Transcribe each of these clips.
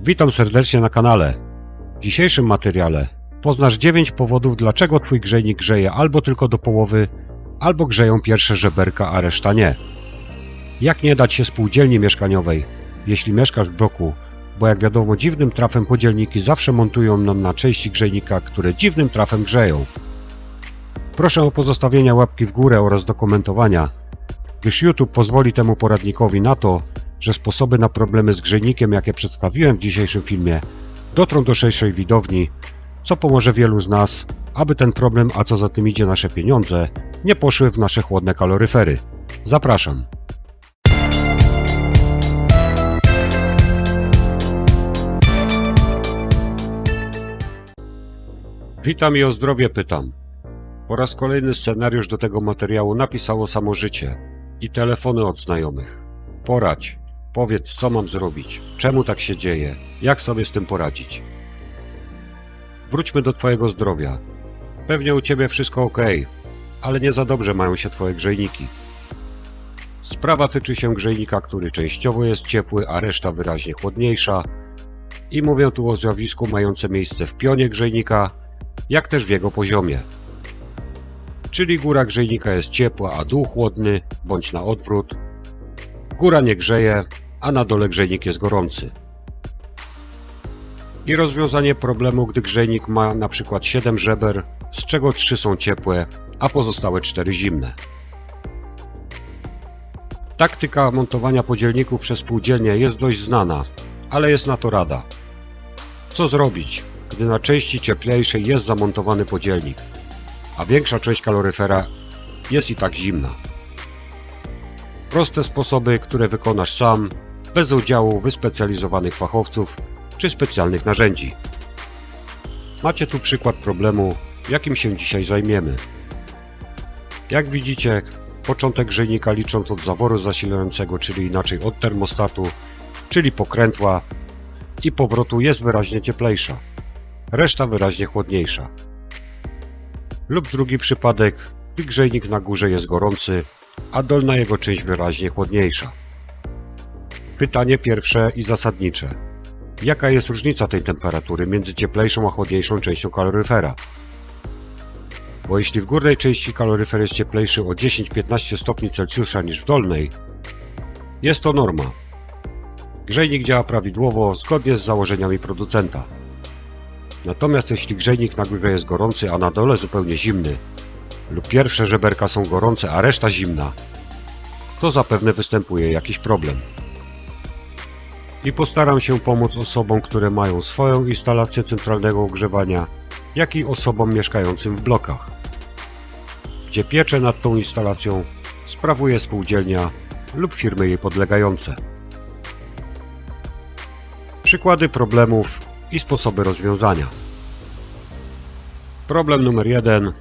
Witam serdecznie na kanale. W dzisiejszym materiale poznasz 9 powodów, dlaczego Twój grzejnik grzeje albo tylko do połowy, albo grzeją pierwsze żeberka, a reszta nie. Jak nie dać się spółdzielni mieszkaniowej, jeśli mieszkasz w bloku, bo jak wiadomo dziwnym trafem podzielniki zawsze montują nam na części grzejnika, które dziwnym trafem grzeją. Proszę o pozostawienie łapki w górę oraz dokumentowania, gdyż YouTube pozwoli temu poradnikowi na to, że sposoby na problemy z grzejnikiem, jakie przedstawiłem w dzisiejszym filmie, dotrą do szerszej widowni, co pomoże wielu z nas, aby ten problem, a co za tym idzie nasze pieniądze, nie poszły w nasze chłodne kaloryfery. Zapraszam. Witam i o zdrowie pytam. Po raz kolejny scenariusz do tego materiału napisało samo życie i telefony od znajomych. Poradź, powiedz co mam zrobić, czemu tak się dzieje, jak sobie z tym poradzić. Wróćmy do Twojego zdrowia. Pewnie u Ciebie wszystko ok, ale nie za dobrze mają się Twoje grzejniki. Sprawa tyczy się grzejnika, który częściowo jest ciepły, a reszta wyraźnie chłodniejsza. I mówię tu o zjawisku mającym miejsce w pionie grzejnika, jak też w jego poziomie. Czyli góra grzejnika jest ciepła, a dół chłodny, bądź na odwrót. Góra nie grzeje, a na dole grzejnik jest gorący. I rozwiązanie problemu, gdy grzejnik ma na przykład 7 żeber, z czego 3 są ciepłe, a pozostałe 4 zimne. Taktyka montowania podzielników przez spółdzielnię jest dość znana, ale jest na to rada. Co zrobić, gdy na części cieplejszej jest zamontowany podzielnik, a większa część kaloryfera jest i tak zimna? Proste sposoby, które wykonasz sam, bez udziału wyspecjalizowanych fachowców czy specjalnych narzędzi. Macie tu przykład problemu, jakim się dzisiaj zajmiemy. Jak widzicie, początek grzejnika licząc od zaworu zasilającego, czyli inaczej od termostatu, czyli pokrętła i powrotu jest wyraźnie cieplejsza, reszta wyraźnie chłodniejsza. Lub drugi przypadek, gdy grzejnik na górze jest gorący, a dolna jego część wyraźnie chłodniejsza. Pytanie pierwsze i zasadnicze. Jaka jest różnica tej temperatury między cieplejszą a chłodniejszą częścią kaloryfera? Bo jeśli w górnej części kaloryfer jest cieplejszy o 10-15 stopni Celsjusza niż w dolnej, jest to norma. Grzejnik działa prawidłowo zgodnie z założeniami producenta. Natomiast jeśli grzejnik na górze jest gorący, a na dole zupełnie zimny, lub pierwsze żeberka są gorące, a reszta zimna, to zapewne występuje jakiś problem. I postaram się pomóc osobom, które mają swoją instalację centralnego ogrzewania, jak i osobom mieszkającym w blokach, gdzie pieczę nad tą instalacją sprawuje spółdzielnia lub firmy jej podlegające. Przykłady problemów i sposoby rozwiązania. Problem numer jeden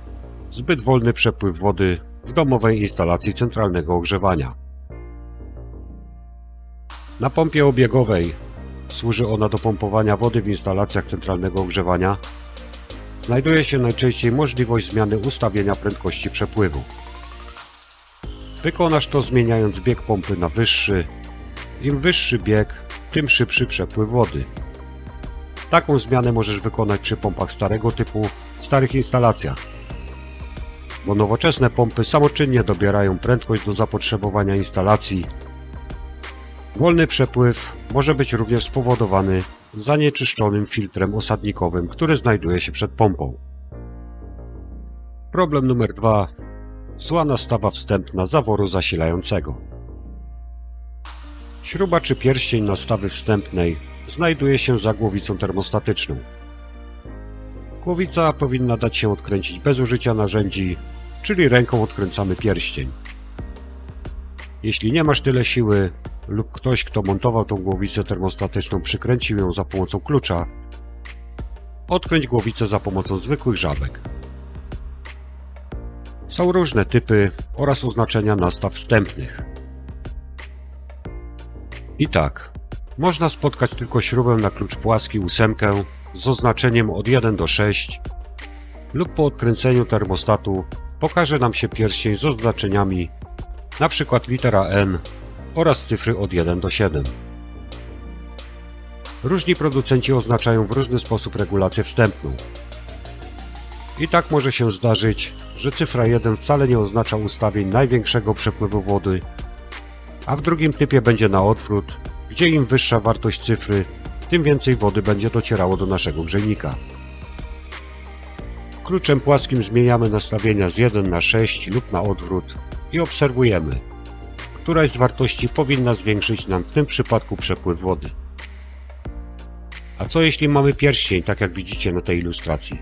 zbyt wolny przepływ wody w domowej instalacji centralnego ogrzewania. Na pompie obiegowej służy ona do pompowania wody w instalacjach centralnego ogrzewania. Znajduje się najczęściej możliwość zmiany ustawienia prędkości przepływu. Wykonasz to zmieniając bieg pompy na wyższy. Im wyższy bieg, tym szybszy przepływ wody. Taką zmianę możesz wykonać przy pompach starego typu, starych instalacjach bo nowoczesne pompy samoczynnie dobierają prędkość do zapotrzebowania instalacji. Wolny przepływ może być również spowodowany zanieczyszczonym filtrem osadnikowym, który znajduje się przed pompą. Problem numer dwa: Zła nastawa wstępna zaworu zasilającego. Śruba czy pierścień nastawy wstępnej znajduje się za głowicą termostatyczną. Głowica powinna dać się odkręcić bez użycia narzędzi, czyli ręką odkręcamy pierścień. Jeśli nie masz tyle siły lub ktoś, kto montował tą głowicę termostatyczną, przykręcił ją za pomocą klucza, odkręć głowicę za pomocą zwykłych żabek. Są różne typy oraz oznaczenia nastaw wstępnych. I tak, można spotkać tylko śrubę na klucz płaski ósemkę z oznaczeniem od 1 do 6 lub po odkręceniu termostatu pokaże nam się pierścień z oznaczeniami np. litera N oraz cyfry od 1 do 7. Różni producenci oznaczają w różny sposób regulację wstępną. I tak może się zdarzyć, że cyfra 1 wcale nie oznacza ustawień największego przepływu wody, a w drugim typie będzie na odwrót, gdzie im wyższa wartość cyfry, tym więcej wody będzie docierało do naszego grzejnika. Kluczem płaskim zmieniamy nastawienia z 1 na 6 lub na odwrót i obserwujemy, któraś z wartości powinna zwiększyć nam w tym przypadku przepływ wody. A co jeśli mamy pierścień, tak jak widzicie na tej ilustracji?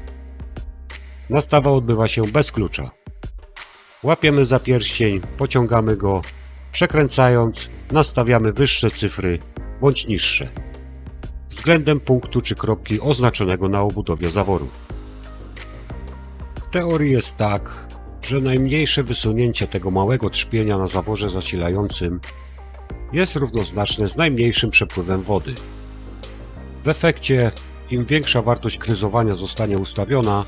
Nastawa odbywa się bez klucza. Łapiemy za pierścień, pociągamy go, przekręcając, nastawiamy wyższe cyfry bądź niższe względem punktu czy kropki oznaczonego na obudowie zaworu. W teorii jest tak, że najmniejsze wysunięcie tego małego trzpienia na zaworze zasilającym jest równoznaczne z najmniejszym przepływem wody. W efekcie, im większa wartość kryzowania zostanie ustawiona,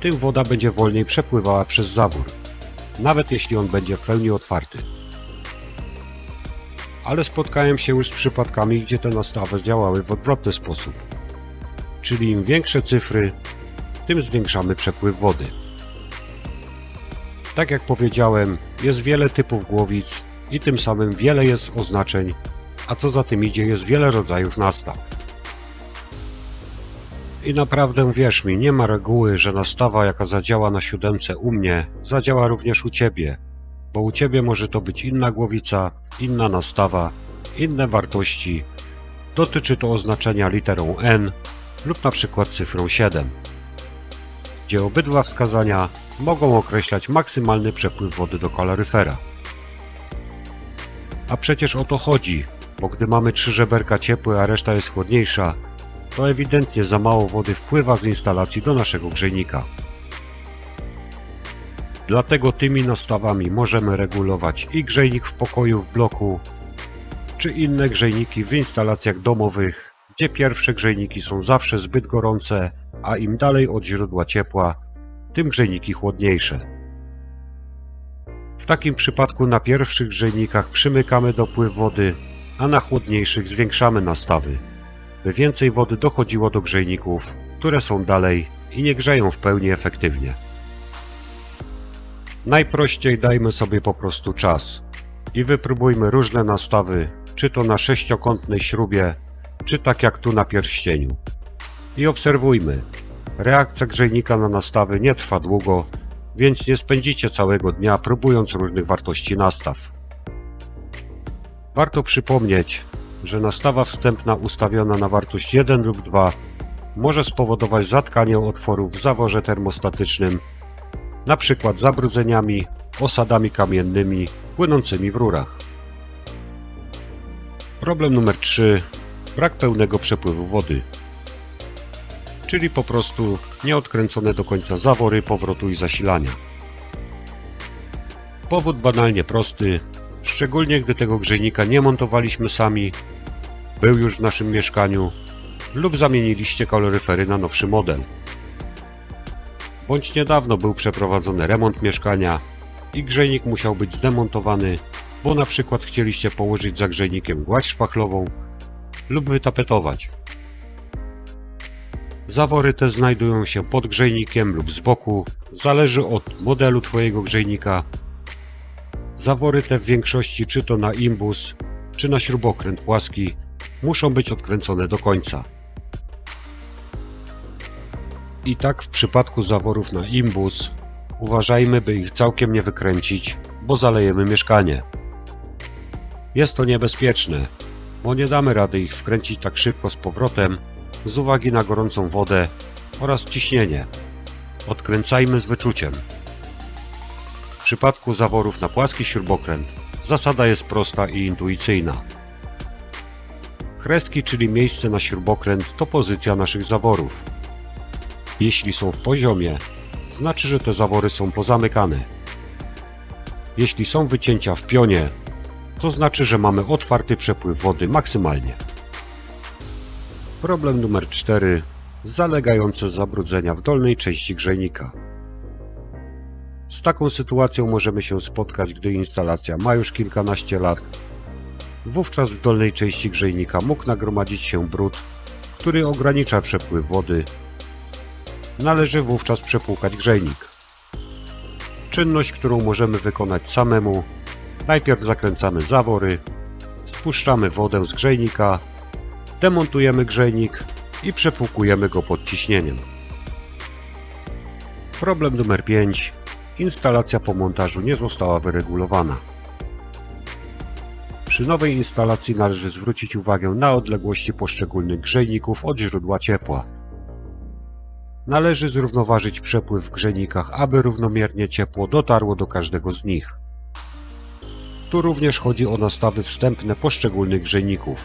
tym woda będzie wolniej przepływała przez zawór, nawet jeśli on będzie w pełni otwarty. Ale spotkałem się już z przypadkami, gdzie te nastawy działały w odwrotny sposób. Czyli im większe cyfry, tym zwiększamy przepływ wody. Tak jak powiedziałem, jest wiele typów głowic i tym samym wiele jest oznaczeń, a co za tym idzie, jest wiele rodzajów nastaw. I naprawdę wierz mi, nie ma reguły, że nastawa jaka zadziała na siódemce u mnie, zadziała również u ciebie, bo u ciebie może to być inna głowica, inna nastawa, inne wartości. Dotyczy to oznaczenia literą N lub na przykład cyfrą 7, gdzie obydwa wskazania mogą określać maksymalny przepływ wody do kaloryfera. A przecież o to chodzi, bo gdy mamy trzy żeberka ciepłe, a reszta jest chłodniejsza, to ewidentnie za mało wody wpływa z instalacji do naszego grzejnika. Dlatego tymi nastawami możemy regulować i grzejnik w pokoju w bloku, czy inne grzejniki w instalacjach domowych, gdzie pierwsze grzejniki są zawsze zbyt gorące, a im dalej od źródła ciepła, tym grzejniki chłodniejsze. W takim przypadku na pierwszych grzejnikach przymykamy dopływ wody, a na chłodniejszych zwiększamy nastawy, by więcej wody dochodziło do grzejników, które są dalej i nie grzeją w pełni efektywnie. Najprościej dajmy sobie po prostu czas i wypróbujmy różne nastawy, czy to na sześciokątnej śrubie, czy tak jak tu na pierścieniu. I obserwujmy. Reakcja grzejnika na nastawy nie trwa długo, więc nie spędzicie całego dnia próbując różnych wartości nastaw. Warto przypomnieć, że nastawa wstępna ustawiona na wartość 1 lub 2 może spowodować zatkanie otworów w zaworze termostatycznym przykład zabrudzeniami, osadami kamiennymi płynącymi w rurach. Problem numer 3. Brak pełnego przepływu wody. Czyli po prostu nieodkręcone do końca zawory powrotu i zasilania. Powód banalnie prosty, szczególnie gdy tego grzejnika nie montowaliśmy sami, był już w naszym mieszkaniu lub zamieniliście kaloryfery na nowszy model bądź niedawno był przeprowadzony remont mieszkania i grzejnik musiał być zdemontowany, bo na przykład chcieliście położyć za grzejnikiem gładź szpachlową lub wytapetować. Zawory te znajdują się pod grzejnikiem lub z boku, zależy od modelu Twojego grzejnika. Zawory te w większości czy to na imbus, czy na śrubokręt płaski muszą być odkręcone do końca. I tak w przypadku zaworów na imbus uważajmy, by ich całkiem nie wykręcić, bo zalejemy mieszkanie. Jest to niebezpieczne, bo nie damy rady ich wkręcić tak szybko z powrotem z uwagi na gorącą wodę oraz ciśnienie. Odkręcajmy z wyczuciem. W przypadku zaworów na płaski śrubokręt zasada jest prosta i intuicyjna. Kreski, czyli miejsce na śrubokręt, to pozycja naszych zaworów. Jeśli są w poziomie, znaczy, że te zawory są pozamykane. Jeśli są wycięcia w pionie, to znaczy, że mamy otwarty przepływ wody maksymalnie. Problem numer 4. Zalegające zabrudzenia w dolnej części grzejnika. Z taką sytuacją możemy się spotkać, gdy instalacja ma już kilkanaście lat wówczas w dolnej części grzejnika mógł nagromadzić się brud, który ogranicza przepływ wody. Należy wówczas przepłukać grzejnik. Czynność, którą możemy wykonać samemu. Najpierw zakręcamy zawory, spuszczamy wodę z grzejnika, demontujemy grzejnik i przepłukujemy go pod ciśnieniem. Problem numer 5. Instalacja po montażu nie została wyregulowana. Przy nowej instalacji należy zwrócić uwagę na odległości poszczególnych grzejników od źródła ciepła. Należy zrównoważyć przepływ w grzejnikach, aby równomiernie ciepło dotarło do każdego z nich. Tu również chodzi o nastawy wstępne poszczególnych grzejników.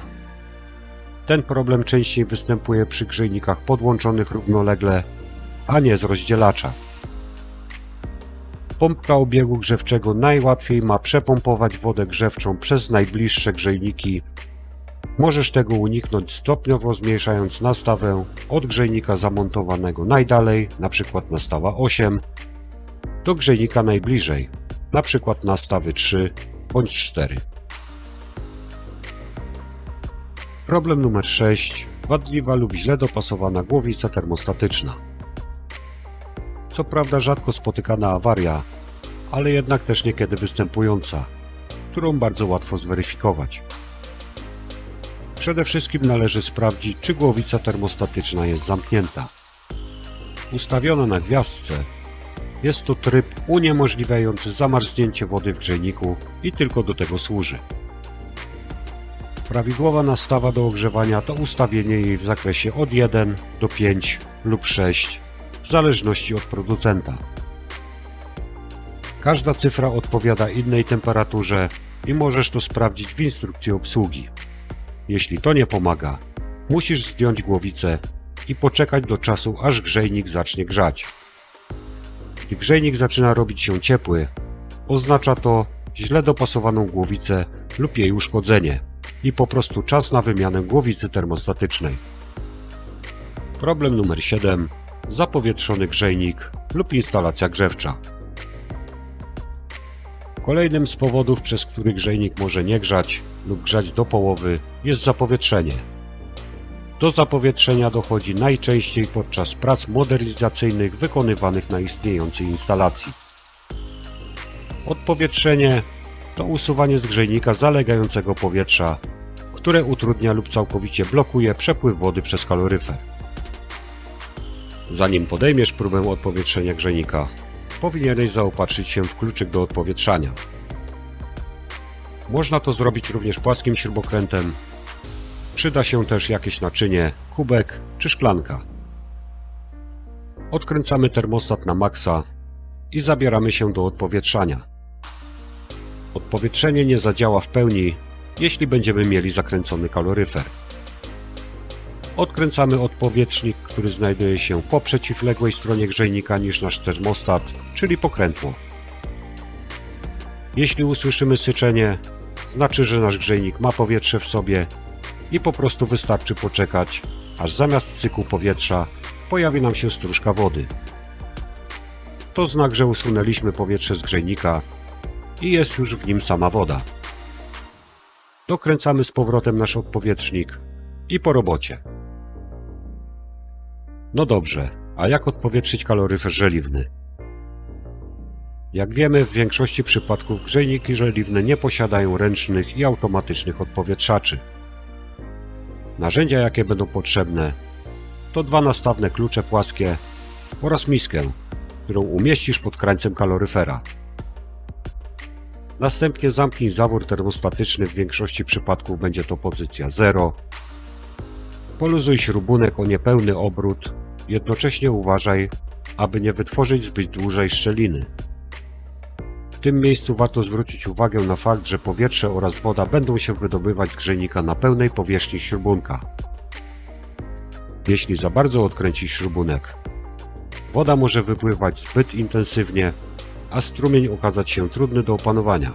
Ten problem częściej występuje przy grzejnikach podłączonych równolegle, a nie z rozdzielacza. Pompka obiegu grzewczego najłatwiej ma przepompować wodę grzewczą przez najbliższe grzejniki. Możesz tego uniknąć stopniowo zmniejszając nastawę od grzejnika zamontowanego najdalej, np. nastawa 8, do grzejnika najbliżej, np. nastawy 3 bądź 4. Problem numer 6. Wadliwa lub źle dopasowana głowica termostatyczna. Co prawda rzadko spotykana awaria, ale jednak też niekiedy występująca, którą bardzo łatwo zweryfikować. Przede wszystkim należy sprawdzić, czy głowica termostatyczna jest zamknięta. Ustawiona na gwiazdce jest to tryb uniemożliwiający zamarznięcie wody w grzejniku i tylko do tego służy. Prawidłowa nastawa do ogrzewania to ustawienie jej w zakresie od 1 do 5 lub 6 w zależności od producenta. Każda cyfra odpowiada innej temperaturze i możesz to sprawdzić w instrukcji obsługi. Jeśli to nie pomaga, musisz zdjąć głowicę i poczekać do czasu, aż grzejnik zacznie grzać. Gdy grzejnik zaczyna robić się ciepły, oznacza to źle dopasowaną głowicę lub jej uszkodzenie i po prostu czas na wymianę głowicy termostatycznej. Problem numer 7. Zapowietrzony grzejnik lub instalacja grzewcza. Kolejnym z powodów, przez który grzejnik może nie grzać lub grzać do połowy, jest zapowietrzenie. Do zapowietrzenia dochodzi najczęściej podczas prac modernizacyjnych wykonywanych na istniejącej instalacji. Odpowietrzenie to usuwanie z grzejnika zalegającego powietrza, które utrudnia lub całkowicie blokuje przepływ wody przez kaloryfer. Zanim podejmiesz próbę odpowietrzenia grzejnika, powinieneś zaopatrzyć się w kluczyk do odpowietrzania. Można to zrobić również płaskim śrubokrętem. Przyda się też jakieś naczynie, kubek czy szklanka. Odkręcamy termostat na maksa i zabieramy się do odpowietrzania. Odpowietrzenie nie zadziała w pełni, jeśli będziemy mieli zakręcony kaloryfer. Odkręcamy odpowietrznik, który znajduje się po przeciwległej stronie grzejnika niż nasz termostat, czyli pokrętło. Jeśli usłyszymy syczenie, znaczy, że nasz grzejnik ma powietrze w sobie i po prostu wystarczy poczekać, aż zamiast cyklu powietrza pojawi nam się stróżka wody. To znak, że usunęliśmy powietrze z grzejnika i jest już w nim sama woda. Dokręcamy z powrotem nasz odpowietrznik i po robocie. No dobrze, a jak odpowietrzyć kaloryfer żeliwny? Jak wiemy, w większości przypadków grzejniki żeliwne nie posiadają ręcznych i automatycznych odpowietrzaczy. Narzędzia, jakie będą potrzebne, to dwa nastawne klucze płaskie oraz miskę, którą umieścisz pod krańcem kaloryfera. Następnie zamknij zawór termostatyczny, w większości przypadków będzie to pozycja 0. Poluzuj śrubunek o niepełny obrót, jednocześnie uważaj, aby nie wytworzyć zbyt dłużej szczeliny. Tym miejscu warto zwrócić uwagę na fakt, że powietrze oraz woda będą się wydobywać z grzejnika na pełnej powierzchni śrubunka. Jeśli za bardzo odkręcisz śrubunek, woda może wypływać zbyt intensywnie, a strumień okazać się trudny do opanowania.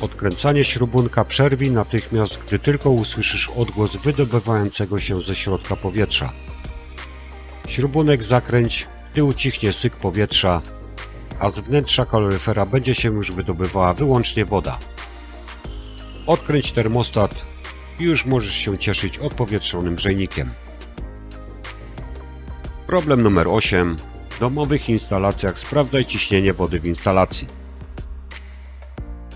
Odkręcanie śrubunka przerwij natychmiast, gdy tylko usłyszysz odgłos wydobywającego się ze środka powietrza. Śrubunek zakręć, gdy ucichnie syk powietrza, a z wnętrza kaloryfera będzie się już wydobywała wyłącznie woda. Odkręć termostat i już możesz się cieszyć odpowietrzonym grzejnikiem. Problem numer 8. W domowych instalacjach sprawdzaj ciśnienie wody w instalacji.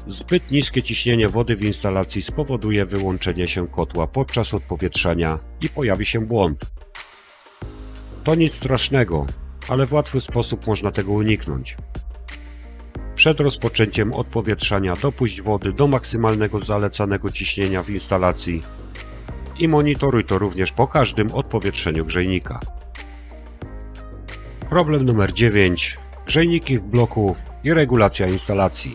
Zbyt niskie ciśnienie wody w instalacji spowoduje wyłączenie się kotła podczas odpowietrzania i pojawi się błąd. To nic strasznego, ale w łatwy sposób można tego uniknąć. Przed rozpoczęciem odpowietrzania dopuść wody do maksymalnego zalecanego ciśnienia w instalacji i monitoruj to również po każdym odpowietrzeniu grzejnika. Problem numer 9. Grzejniki w bloku i regulacja instalacji.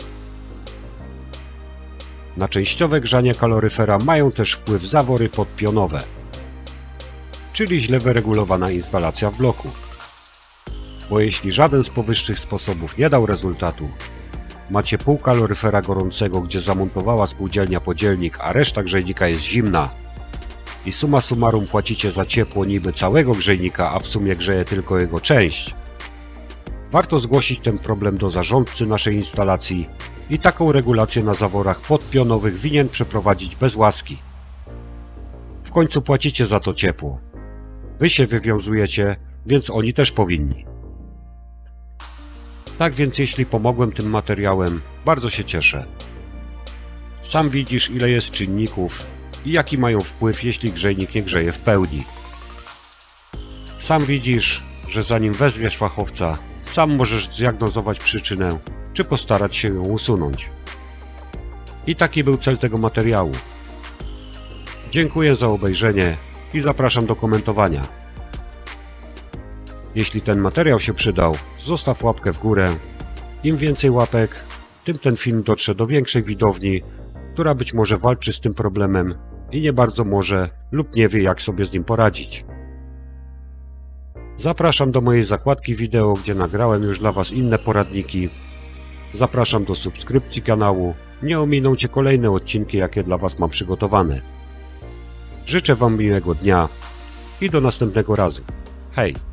Na częściowe grzanie kaloryfera mają też wpływ zawory podpionowe, czyli źle wyregulowana instalacja w bloku. Bo jeśli żaden z powyższych sposobów nie dał rezultatu, macie pół kaloryfera gorącego, gdzie zamontowała spółdzielnia podzielnik, a reszta grzejnika jest zimna i suma summarum płacicie za ciepło niby całego grzejnika, a w sumie grzeje tylko jego część, warto zgłosić ten problem do zarządcy naszej instalacji i taką regulację na zaworach podpionowych winien przeprowadzić bez łaski. W końcu płacicie za to ciepło. Wy się wywiązujecie, więc oni też powinni. Tak więc jeśli pomogłem tym materiałem, bardzo się cieszę. Sam widzisz ile jest czynników i jaki mają wpływ jeśli grzejnik nie grzeje w pełni. Sam widzisz, że zanim wezwiesz fachowca, sam możesz zdiagnozować przyczynę, czy postarać się ją usunąć. I taki był cel tego materiału. Dziękuję za obejrzenie i zapraszam do komentowania. Jeśli ten materiał się przydał, zostaw łapkę w górę. Im więcej łapek, tym ten film dotrze do większej widowni, która być może walczy z tym problemem i nie bardzo może lub nie wie jak sobie z nim poradzić. Zapraszam do mojej zakładki wideo, gdzie nagrałem już dla Was inne poradniki. Zapraszam do subskrypcji kanału. Nie ominą Cię kolejne odcinki, jakie dla Was mam przygotowane. Życzę Wam miłego dnia i do następnego razu. Hej!